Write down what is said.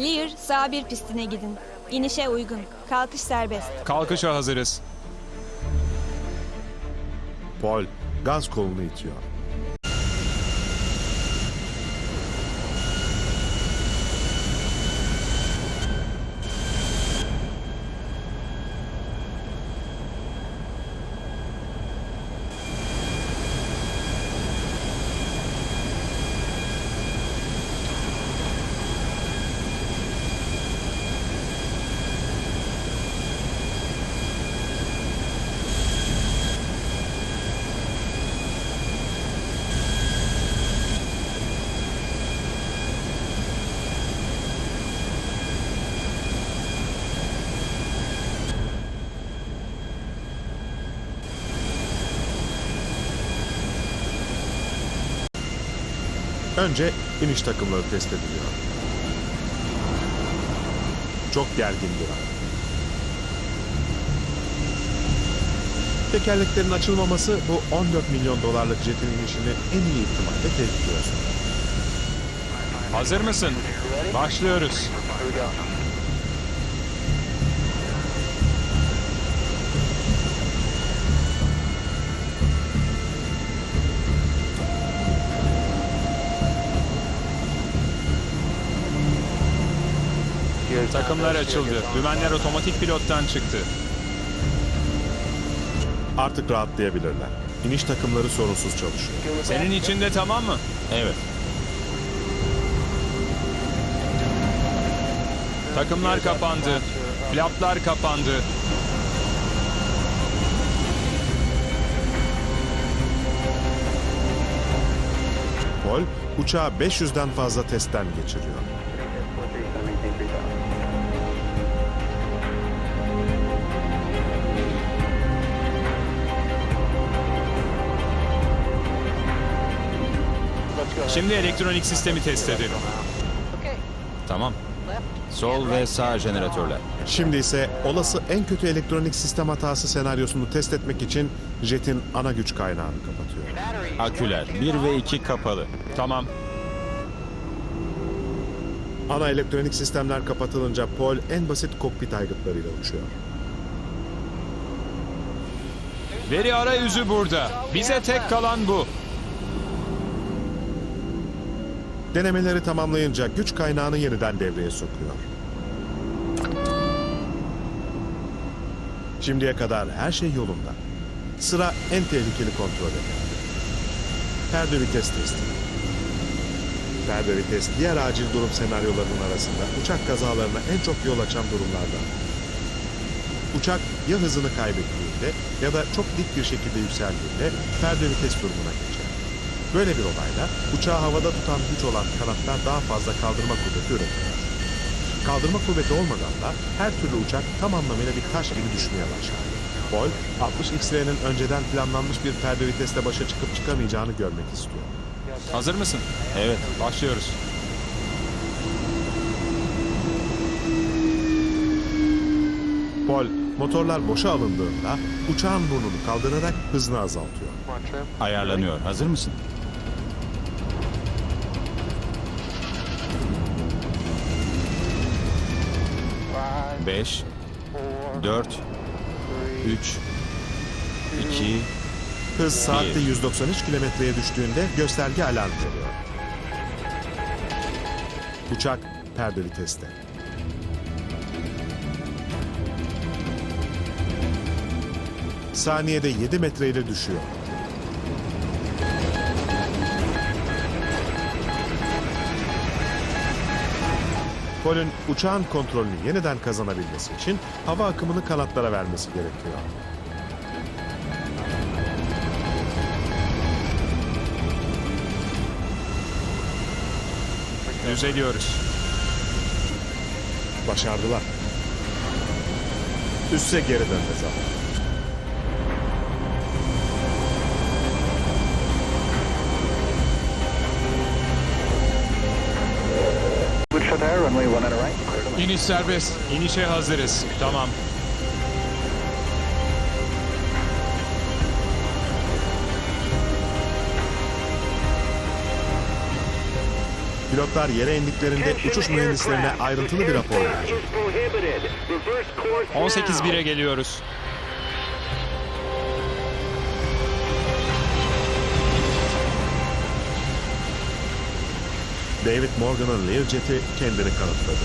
Lear, sağ bir pistine gidin. İnişe uygun. Kalkış serbest. Kalkışa hazırız. Paul, gaz kolunu itiyor. Önce iniş takımları test ediliyor. Çok gergin bir. Tekerleklerin açılmaması bu 14 milyon dolarlık jetin inişini en iyi ihtimalle tetikliyor. Hazır mısın? Başlıyoruz. Takımlar açıldı. Dümenler otomatik pilottan çıktı. Artık rahatlayabilirler. İniş takımları sorunsuz çalışıyor. Senin için de tamam mı? Evet. Takımlar kapandı. Flaplar kapandı. Paul uçağı 500'den fazla testten geçiriyor. Şimdi elektronik sistemi test edelim. Tamam. Sol ve sağ jeneratörler. Şimdi ise olası en kötü elektronik sistem hatası senaryosunu test etmek için jetin ana güç kaynağını kapatıyor. Aküler 1 ve 2 kapalı. Tamam. Ana elektronik sistemler kapatılınca Paul en basit kokpit aygıtlarıyla uçuyor. Veri arayüzü burada. Bize tek kalan bu. Denemeleri tamamlayınca güç kaynağını yeniden devreye sokuyor. Şimdiye kadar her şey yolunda. Sıra en tehlikeli kontrole geldi. Perde vites testi. Perde vites diğer acil durum senaryolarının arasında uçak kazalarına en çok yol açan durumlardan. Uçak ya hızını kaybettiğinde ya da çok dik bir şekilde yükseldiğinde perde vites durumuna geçer. Böyle bir olayda uçağı havada tutan güç olan kanatlar daha fazla kaldırma kuvveti üretir. Kaldırma kuvveti olmadan da her türlü uçak tam anlamıyla bir taş gibi düşmeye başlar. Paul, 60 X-Ray'nin önceden planlanmış bir perde viteste başa çıkıp çıkamayacağını görmek istiyor. Hazır mısın? Evet. Başlıyoruz. Paul, motorlar boşa alındığında uçağın burnunu kaldırarak hızını azaltıyor. Ayarlanıyor. Hazır mısın? Beş, dört, üç, iki, Hız saatte Bir. 193 kilometreye düştüğünde gösterge alarm veriyor. Uçak perde viteste. Saniyede 7 metreyle düşüyor. Paul'ün uçağın kontrolünü yeniden kazanabilmesi için hava akımını kanatlara vermesi gerekiyor. Düzeliyoruz. Başardılar. Üsse geri dönme zamanı. İniş serbest. İnişe hazırız. Tamam. Pilotlar yere indiklerinde uçuş mühendislerine ayrıntılı bir rapor verecek. 18-1'e geliyoruz. David Morgan'ın Learjet'i kendini kanıtladı.